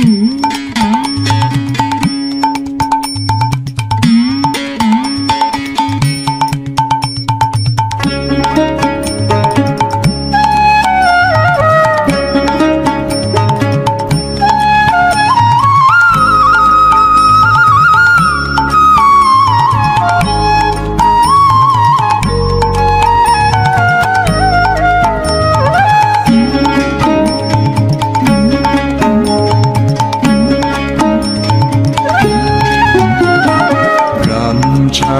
গ্রাম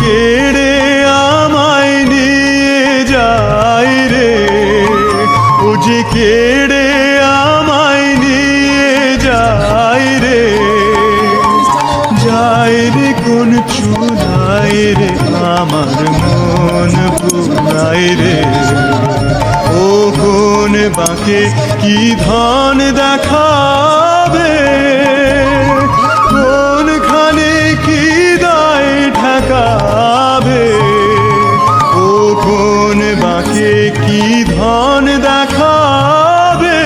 কেড়ে আমায় নিয়ে যাই রে। তুঝে কেড়ে আমায় নিয়ে যাই রে। যাই রে কোন চুলাই রে, আমার মন পুরাই রে। ও কোন বাঁকে কি ধন দেখাবে? বাঁকে কি ধন দেখাবে?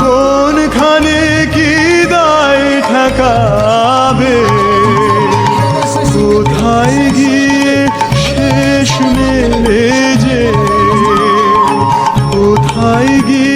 কোনখানে কি দায় ঠেকাবে? কোথায় গিয়ে শেষ মেলে যে? কোথায় গিয়ে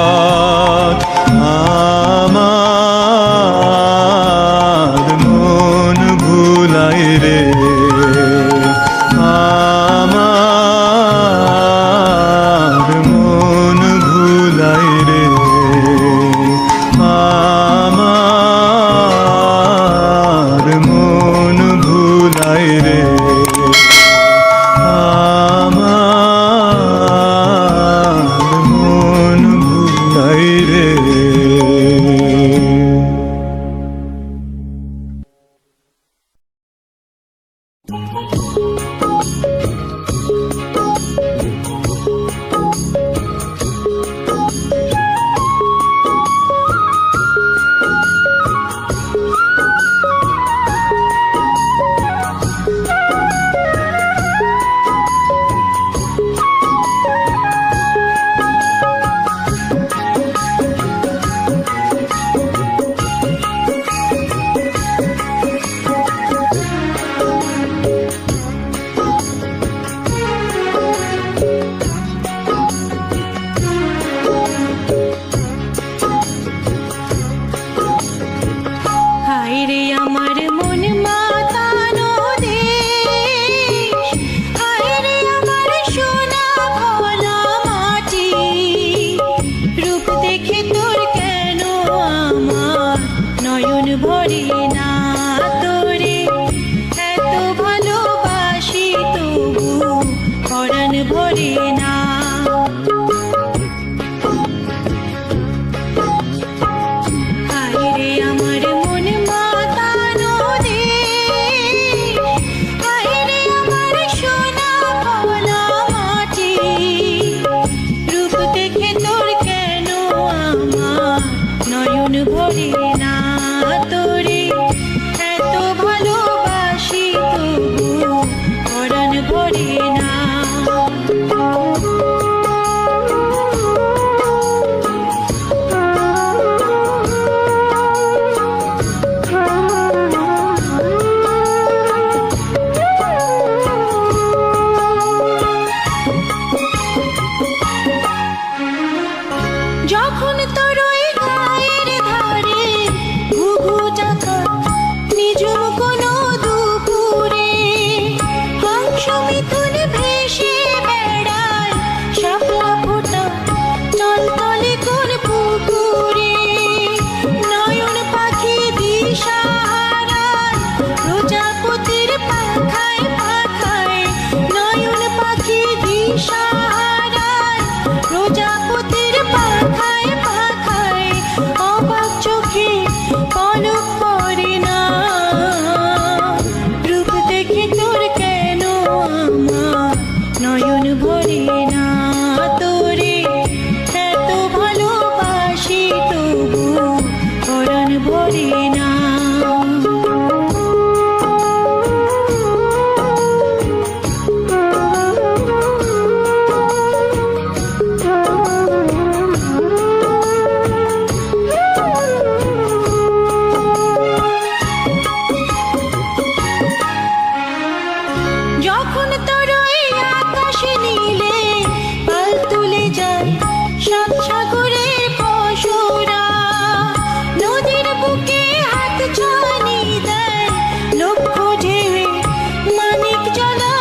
যখন তোর বলো চলো